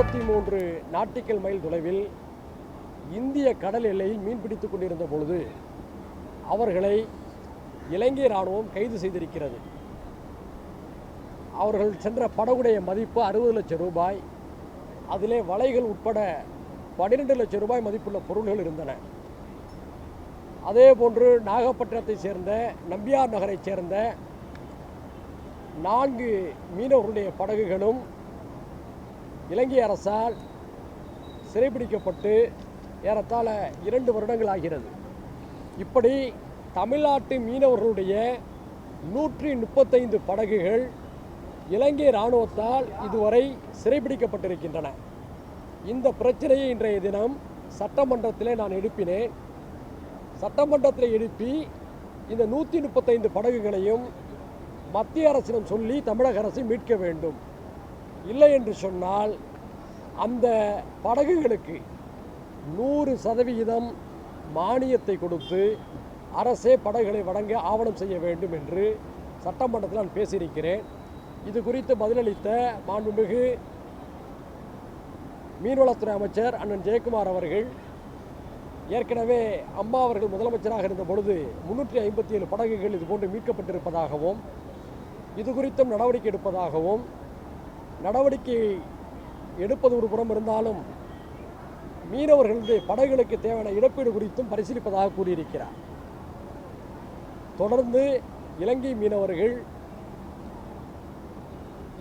Nautical mile தொலைவில் இந்திய கடல் எல்லையில் மீன்பிடித்து கொண்டிருந்த பொழுது அவர்களை இலங்கை இராணுவம் கைது செய்திருக்கிறது. அவர்கள் சென்ற படகுடைய மதிப்பு அறுபது லட்சம் ரூபாய். அதிலே வலைகள் உட்பட பன்னிரெண்டு லட்சம் ரூபாய் மதிப்புள்ள பொருள்கள் இருந்தன. அதே போன்று நாகப்பட்டினத்தை சேர்ந்த நம்பியார் நகரைச் சேர்ந்த நான்கு மீனவர்களுடைய படகுகளும் இலங்கை அரசால் சிறைபிடிக்கப்பட்டு ஏறத்தாழ இரண்டு வருடங்கள் ஆகிறது இப்படி தமிழ்நாட்டு மீனவர்களுடைய நூற்றி முப்பத்தைந்து படகுகள் இலங்கை இராணுவத்தால் இதுவரை சிறைபிடிக்கப்பட்டிருக்கின்றன. இந்த பிரச்சனையை இன்றைய தினம் சட்டமன்றத்தில் நான் எழுப்பினேன். சட்டமன்றத்தில் எழுப்பி இந்த நூற்றி முப்பத்தைந்து படகுகளையும் மத்திய அரசிடம் சொல்லி தமிழக அரசு மீட்க வேண்டும். இல்லை என்று சொன்னால் அந்த படகுகளுக்கு நூறு சதவிகிதம் மானியத்தை கொடுத்து அரசே படகுகளை வழங்க ஆவணம் செய்ய வேண்டும் என்று சட்டமன்றத்தில் நான் பேசியிருக்கிறேன். இது குறித்து பதிலளித்த மாண்புமிகு மீன்வளத்துறை அமைச்சர் அண்ணன் ஜெயக்குமார் அவர்கள் ஏற்கனவே அம்மா அவர்கள் முதலமைச்சராக இருந்த பொழுது முன்னூற்றி ஐம்பத்தி ஏழு படகுகள் இதுபோன்று மீட்கப்பட்டிருப்பதாகவும் இது குறித்தும் நடவடிக்கை எடுப்பதாகவும் நடவடிக்கை எடுப்பது ஒரு புறம் இருந்தாலும் மீனவர்களது படகுகளுக்கு தேவையான இழப்பீடு குறித்தும் பரிசீலிப்பதாக கூறியிருக்கிறார். தொடர்ந்து இலங்கை மீனவர்கள்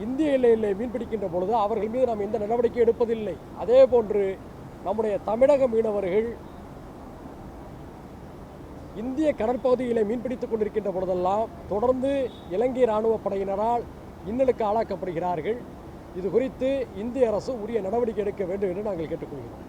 இந்திய எல்லையில் மீன்பிடிக்கின்ற பொழுது அவர்கள் மீது நாம் எந்த நடவடிக்கை எடுப்பதில்லை. அதே போன்று நம்முடைய தமிழக மீனவர்கள் இந்திய கடற்பகுதியில் மீன்பிடித்துக் கொண்டிருக்கின்ற பொழுதெல்லாம் தொடர்ந்து இலங்கை இராணுவ படையினரால் இன்னலுக்கு ஆளாக்கப்படுகிறார்கள். இது குறித்து இந்திய அரசு உரிய நடவடிக்கை எடுக்க வேண்டும் என்று நாங்கள் கேட்டுக்கொள்கிறோம்.